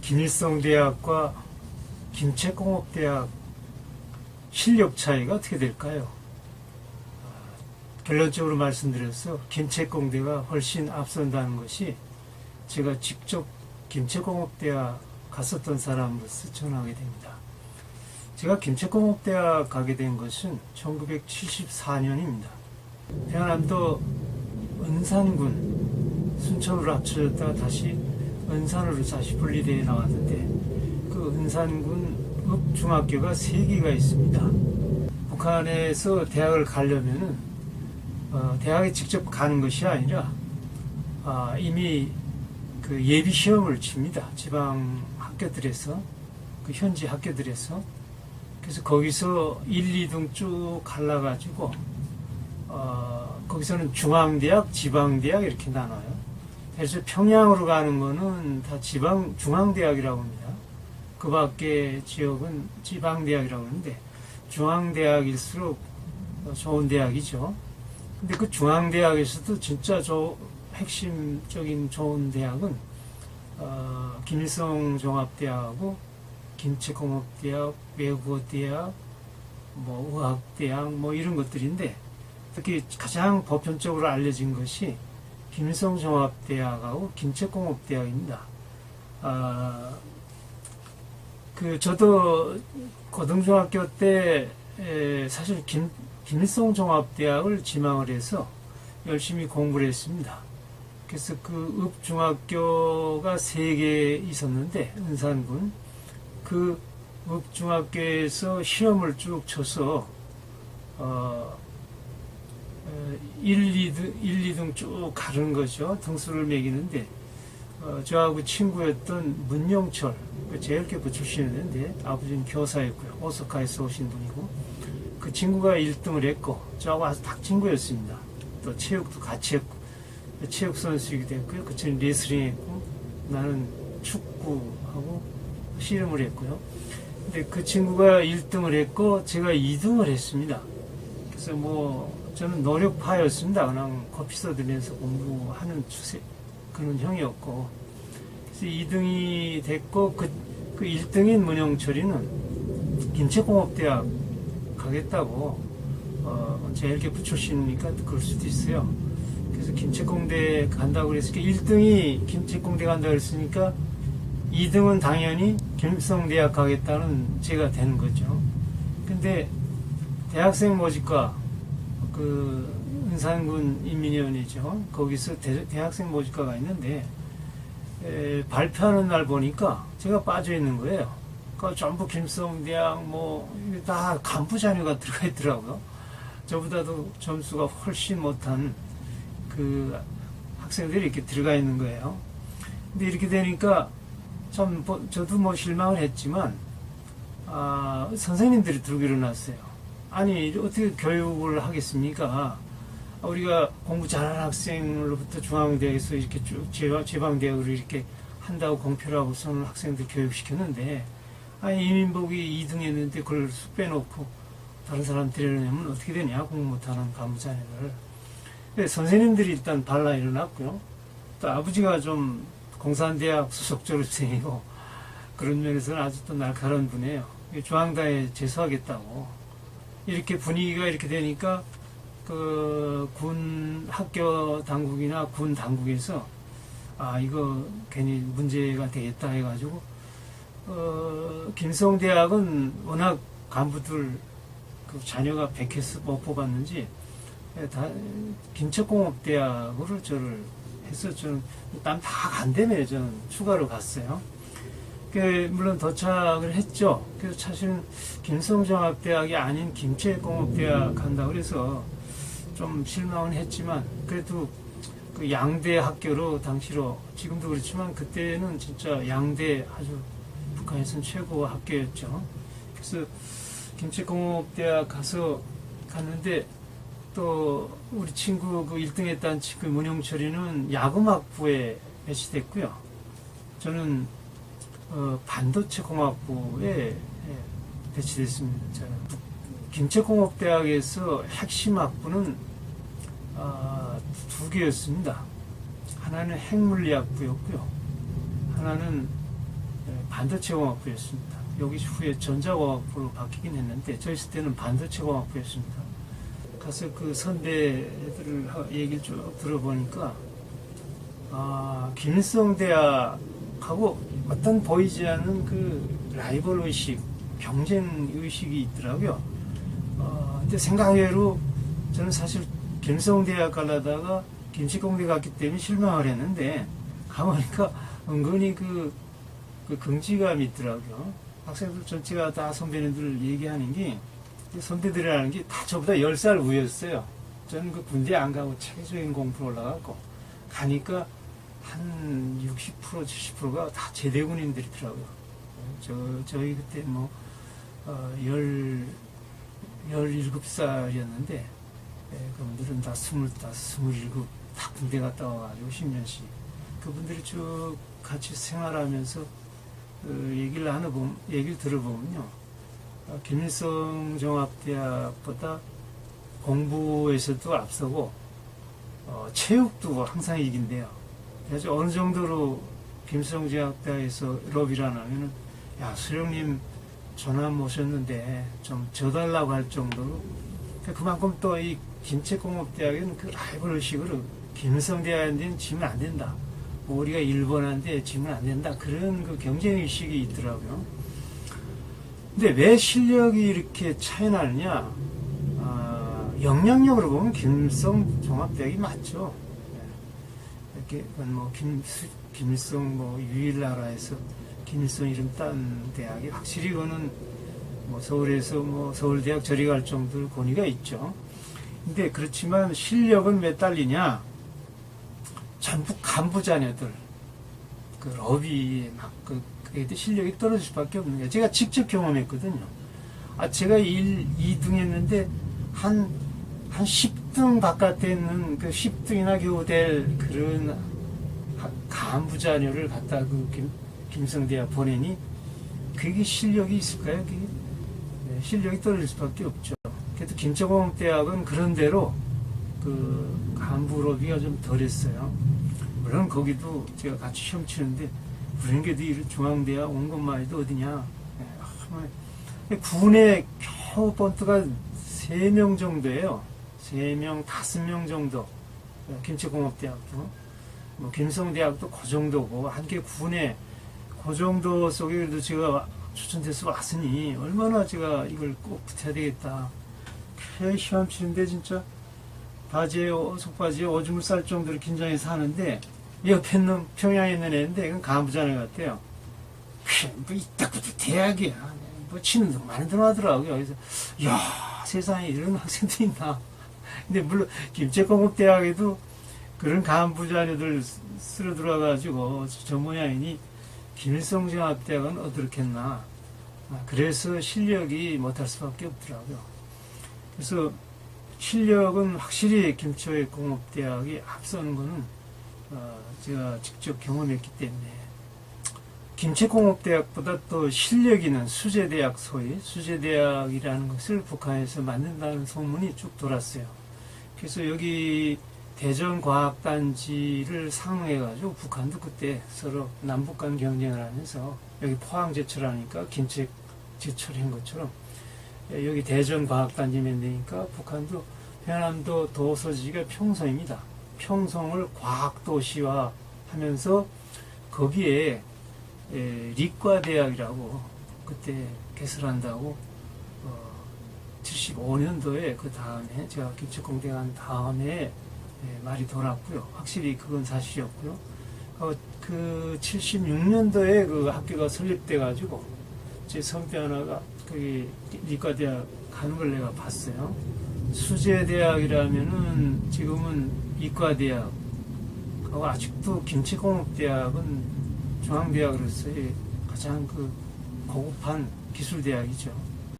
김일성 대학과 김책공업 대학 실력 차이가 어떻게 될까요? 아, 결론적으로 말씀드려서 김책공대가 훨씬 앞선다는 것이 제가 직접 김책공업대학 갔었던 사람으로서 전하게 됩니다. 제가 김책공업대학 가게 된 것은 1974년입니다. 대한남도 은산군 순천으로 합쳐졌다가 다시 은산으로 다시 분리되어 나왔는데 그 은산군 읍중학교가 세 개가 있습니다. 북한에서 대학을 가려면은 어, 대학에 직접 가는 것이 아니라 아, 이미 그 예비 시험을 칩니다. 지방 학교들에서 그 현지 학교들에서 그래서 거기서 1, 2등 쭉 갈라가지고 어, 거기서는 중앙대학, 지방대학 이렇게 나눠요. 그래서 평양으로 가는 거는 다 지방 중앙대학이라고 합니다. 그 밖에 지역은 지방대학이라고 하는데 중앙대학일수록 좋은 대학이죠. 근데 그 중앙대학에서도 진짜 저 핵심적인 좋은 대학은 어, 김일성 종합대학하고 김치공업대학, 외국어대학, 뭐 의학대학 뭐 이런 것들인데 특히 가장 보편적으로 알려진 것이 김일성 종합대학하고 김책공업대학입니다. 아, 그 저도 고등중학교 때 에, 사실 김, 김일성 종합대학을 지망을 해서 열심히 공부를 했습니다. 그래서 그 읍중학교가 세 개 있었는데 은산군 그 읍중학교에서 시험을 쭉 쳐서 어, 어, 1, 2등, 1, 2등 쭉 가는 거죠. 등수를 매기는데, 어, 저하고 친구였던 문영철, 그 제일교부 출신이었는데, 아버지는 교사였고요. 오사카에서 오신 분이고, 그 친구가 1등을 했고, 저하고 아주 딱 친구였습니다. 또 체육도 같이 했고, 체육 선수이기도 했고요. 그 친구는 레슬링 했고, 나는 축구하고 씨름을 했고요. 근데 그 친구가 1등을 했고, 제가 2등을 했습니다. 그래서 뭐 저는 노력파였습니다. 그냥 커피 써들면서 공부하는 추세 그런 형이었고 그래서 2등이 됐고 그, 그 1등인 문영철이는 김책공업대학 가겠다고 어, 제일교부 출신이니까 그럴 수도 있어요. 그래서 김책공대 간다고 그랬으니까 1등이 김책공대 간다고 그랬으니까 2등은 당연히 김성대학 가겠다는 제가 되는 거죠. 근데 대학생 모집과 그 은산군 인민위원회죠. 거기서 대, 학생 모집과가 있는데 에, 발표하는 날 보니까 제가 빠져 있는 거예요. 그 전부 김성대학 뭐다 간부 자녀가 들어가 있더라고요. 저보다도 점수가 훨씬 못한 그 학생들이 이렇게 들어가 있는 거예요. 근데 이렇게 되니까 참 뭐, 저도 뭐 실망을 했지만 아, 선생님들이 들고 일어났어요. 아니 어떻게 교육을 하겠습니까? 우리가 공부 잘하는 학생으로부터 중앙대학에서 이렇게 쭉 지방- 지방대학으로 이렇게 한다고 공표를 하고서는 학생들 교육시켰는데 아니 이민복이 2등 했는데 그걸 쑥 빼놓고 다른 사람 데려내면 어떻게 되냐 공부 못하는 간부자녀를 그래서 선생님들이 일단 발라 일어났고요. 또 아버지가 좀 공산대학 소속 졸업생이고 그런 면에서는 아주 또 날카로운 분이에요. 중앙다에 재수하겠다고 이렇게 분위기가 이렇게 되니까 그 군 학교 당국이나 군 당국에서 아 이거 괜히 문제가 되겠다 해가지고 어 김성대학은 워낙 간부들 그 자녀가 백해서 못 뽑았는지 다 김책공업대학으로 저를 저는 땀다 간다며 저는 추가로 갔어요. 그 물론 도착을 했죠. 그래서 사실은 김성정학대학이 아닌 김제공업대학 간다 그래서 좀 실망은 했지만 그래도 그 양대 학교로 당시로 지금도 그렇지만 그때는 진짜 양대 아주 북한에서는 최고 학교였죠. 그래서 김제공업대학 가서 갔는데 또 우리 친구 그 1등 했다는 친구 문영철이는 야금학부에 배치됐고요. 저는 어, 반도체 공학부에 예, 배치됐습니다. 자, 김책공업대학에서 핵심 학부는 아, 두 개였습니다. 하나는 핵물리학부였고요. 하나는 예, 반도체 공학부였습니다. 여기 후에 전자공학부로 바뀌긴 했는데 저 있을 때는 반도체 공학부였습니다. 가서 그 선배들을 하- 얘기를 쭉 들어보니까 아 김일성 대학하고 어떤 보이지 않는 그 라이벌 의식, 경쟁 의식이 있더라고요. 어, 근데 생각외로 저는 사실 김일성 대학 가려다가 김치공대 갔기 때문에 실망을 했는데 가보니까 은근히 그, 그 긍지감이 있더라고요. 학생들 전체가 다 선배님들 얘기하는 게 선배들이라는 게 다 저보다 10살 위였어요. 저는 그 군대 안 가고 체계적인 공부로 올라가고 가니까 한 60% 70%가 다 제대군인들이더라고요. 저 저희 그때 뭐 어, 열 17살이었는데 예, 그분들은 다 25, 27, 다 군대 갔다 와가지고 10년씩 그분들이 쭉 같이 생활하면서 그 얘기를 하나 보면, 얘기를 들어보면요. 어, 김일성 종합대학보다 공부에서도 앞서고 어, 체육도 항상 이긴대요. 그래서 어느 정도로 러비를 안 하면은 야 수령님 전화 모셨는데 좀 져달라고 할 정도로 그만큼 또 이 김책공업대학에는 그 라이벌 의식으로 김일성대학한테는 지면 안 된다. 뭐 우리가 일본한테 지면 안 된다. 그런 그 경쟁 의식이 있더라고요. 근데 왜 실력이 이렇게 차이 나느냐? 아, 영향력으로 보면 김일성 종합대학이 맞죠. 예. 이렇게 뭐 김, 김일성 뭐 유일나라에서 김일성 이름 딴 대학이 확실히 그거는 뭐 서울에서 뭐 서울대학 저리 갈 정도로 권위가 있죠. 근데 그렇지만 실력은 왜 딸리냐? 전부 간부 자녀들 그 러비 막그 애들 실력이 떨어질 수밖에 없는 거예요. 제가 직접 경험했거든요. 아 제가 1, 2등 했는데 한, 한10 등 바깥에 있는 그 10등이나 겨우 될 그런 하- 간부 자녀를 갖다 그 김, 김성대학 보내니 그게 실력이 있을까요? 그게 네, 실력이 떨어질 수밖에 없죠. 그래도 김정홍 대학은 그런 대로 그 간부 로비가 좀 덜했어요. 물론 거기도 제가 같이 시험 치는데 우리는 그래도 이 중앙대학 온 것만 해도 어디냐. 예, 아, 군에 겨우 번트가 3명 정도예요. 3명, 5명 정도. 예, 김치공업대학도. 뭐 김성대학도 그 정도고 한 개 군에 그 정도 속에 그래도 제가 추천돼서 왔으니 얼마나 제가 이걸 꼭 붙여야 되겠다. 그래 시험 치는데 진짜 바지에 어- 속바지에 오줌을 쌀 정도로 긴장해서 하는데 옆에 있는 평양에 있는 애인데 이건 간부자네 같아요. 그래, 뭐 이따구도 대학이야. 뭐 치는 등 많이 들어가더라고요. 그래서 야 세상에 이런 학생도 있나. 근데 물론 김제공업대학에도 그런 간부 자녀들 쓸어 들어가가지고 저 모양이니 김일성중학대학은 어떻겠나. 아, 그래서 실력이 못할 수밖에 없더라고요. 그래서 실력은 확실히 김초의 공업대학이 앞서는 거는 어, 제가 직접 경험했기 때문에 김치공업대학보다 또 실력 있는 수제대학 소위 수제대학이라는 것을 북한에서 만든다는 소문이 쭉 돌았어요. 그래서 여기 대전과학단지를 상응해가지고 북한도 그때 서로 남북 간 경쟁을 하면서 여기 포항 제철하니까 김책 제철인 것처럼 예, 여기 대전과학단지 만드니까 북한도 해남도 도서지가 평성입니다. 평성을 과학도시화 하면서 거기에 에, 리과대학이라고 그때 개설한다고 어, 75년도에 그 다음에 제가 간 다음에 예, 말이 돌았고요. 확실히 그건 사실이었고요. 어, 그 76년도에 그 학교가 설립돼 가지고 제 선배 하나가 거기 리과대학 가는 걸 내가 봤어요. 수제대학이라면은 지금은 이과대학 하고 아직도 김치공업대학은 중앙대학으로서의 가장 그 고급한 기술대학이죠.